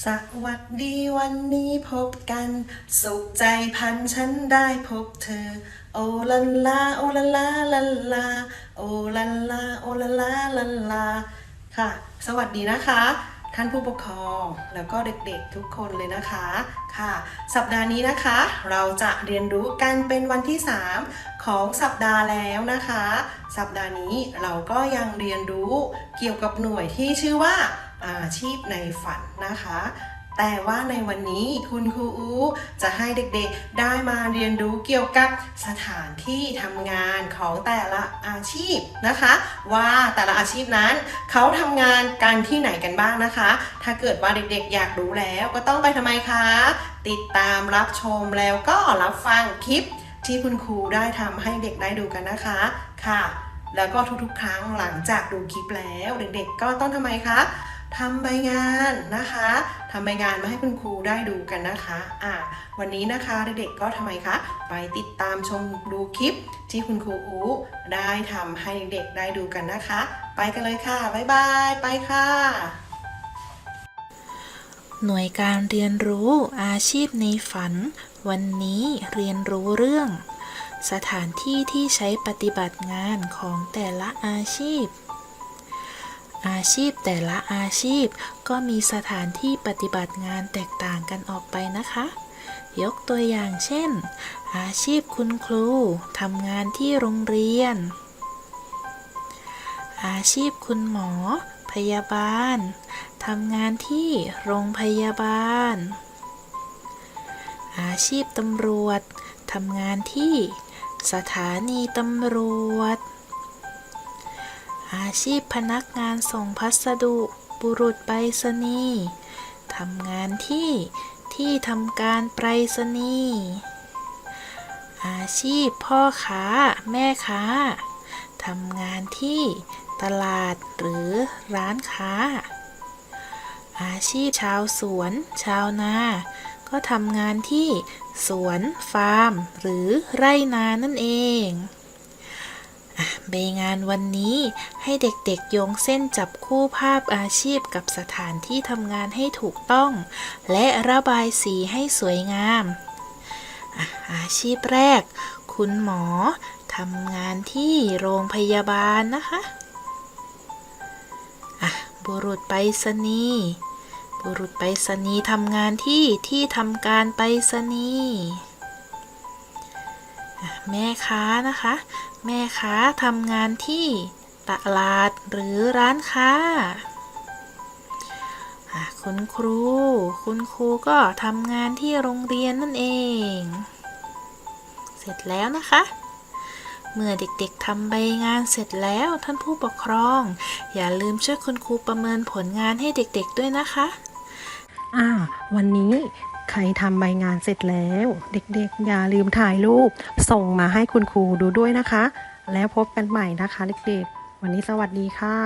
สวัสดีวันนี้พบกัน สุขใจพันฉันได้พบเธอ โอลันลาโอลันลาลันลาโอลันลาโอลันลาลันลาค่ะ สวัสดีนะคะ ท่านผู้ปกครองแล้วก็เด็กๆทุกคนเลยนะคะค่ะ สัปดาห์นี้นะคะ เราจะเรียนรู้กันเป็นวันที่ 3 ของสัปดาห์แล้วนะคะ สัปดาห์นี้เราก็ยังเรียนรู้เกี่ยวกับหน่วยที่ชื่อว่า อาชีพในฝันนะคะ แต่ว่าในวันนี้คุณครูอูจะให้เด็กๆได้มาเรียนรู้เกี่ยวกับสถานที่ทำงานของแต่ละอาชีพนะคะ ว่าแต่ละอาชีพนั้นเขาทำงานกันที่ไหนกันบ้างนะคะ ถ้าเกิดว่าเด็กๆอยากรู้แล้วก็ต้องไปทำไมคะ ติดตามรับชมแล้วก็รับฟังคลิปที่คุณครูได้ทำให้เด็กได้ดูกันนะคะค่ะ แล้วก็ทุกๆ ครั้งหลังจากดูคลิปแล้ว เด็กๆ ก็ต้องทำไมคะ ทำใบงานนะคะทำใบงานมาให้คุณครูได้ดูกันนะคะอะวันนี้นะคะเด็กๆก็ทำไมคะไปติดตามชมดูคลิปที่คุณครูอูได้ทำให้เด็กๆได้ดูกันนะคะ ไปกันเลยค่ะบ๊ายบายไปค่ะ หน่วยการเรียนรู้อาชีพในฝัน วันนี้เรียนรู้เรื่อง สถานที่ที่ใช้ปฏิบัติงานของแต่ละอาชีพ อาชีพแต่ละอาชีพ ก็มีสถานที่ปฏิบัติงานแตกต่างกันออกไปนะคะ ยกตัวอย่างเช่น อาชีพคุณครูทำงานที่โรงเรียน อาชีพคุณหมอ พยาบาลทำงานที่โรงพยาบาล อาชีพตำรวจทำงานที่สถานีตำรวจ อาชีพพนักงานส่งพัสดุบุรุษไปรษณีย์ทำงานที่ที่ทำการไปรษณีย์อาชีพพ่อค้าแม่ค้าทำงานที่ตลาดหรือร้านค้า อาชีพชาวสวน ชาวนา ก็ทำงานที่สวนฟาร์ม หรือไร่นานั่นเอง ใบงานวันนี้ให้เด็กๆโยงเส้นจับคู่ภาพอาชีพกับสถานที่ทำงานให้ถูกต้อง และระบายสีให้สวยงาม อาชีพแรก คุณหมอทำงานที่โรงพยาบาลนะคะบุรุษไปรษณีย์บุรุษไปรษณีย์ทำงานที่ที่ทำการไปรษณีย์แม่ค้านะคะ แม่ค้าทำงานที่ตลาดหรือร้านค้า คุณครู คุณครูก็ทำงานที่โรงเรียนนั่นเอง เสร็จแล้วนะคะ เมื่อเด็กๆทำใบงานเสร็จแล้วท่านผู้ปกครอง อย่าลืมช่วยคุณครูประเมินผลงานให้เด็กๆด้วยนะคะ อ่า วันนี้ ใครทำใบงานเสร็จแล้ว เด็กๆ อย่าลืมถ่ายรูป ส่งมาให้คุณครูดูด้วยนะคะ แล้วพบกันใหม่นะคะ เด็กๆ วันนี้สวัสดีค่ะ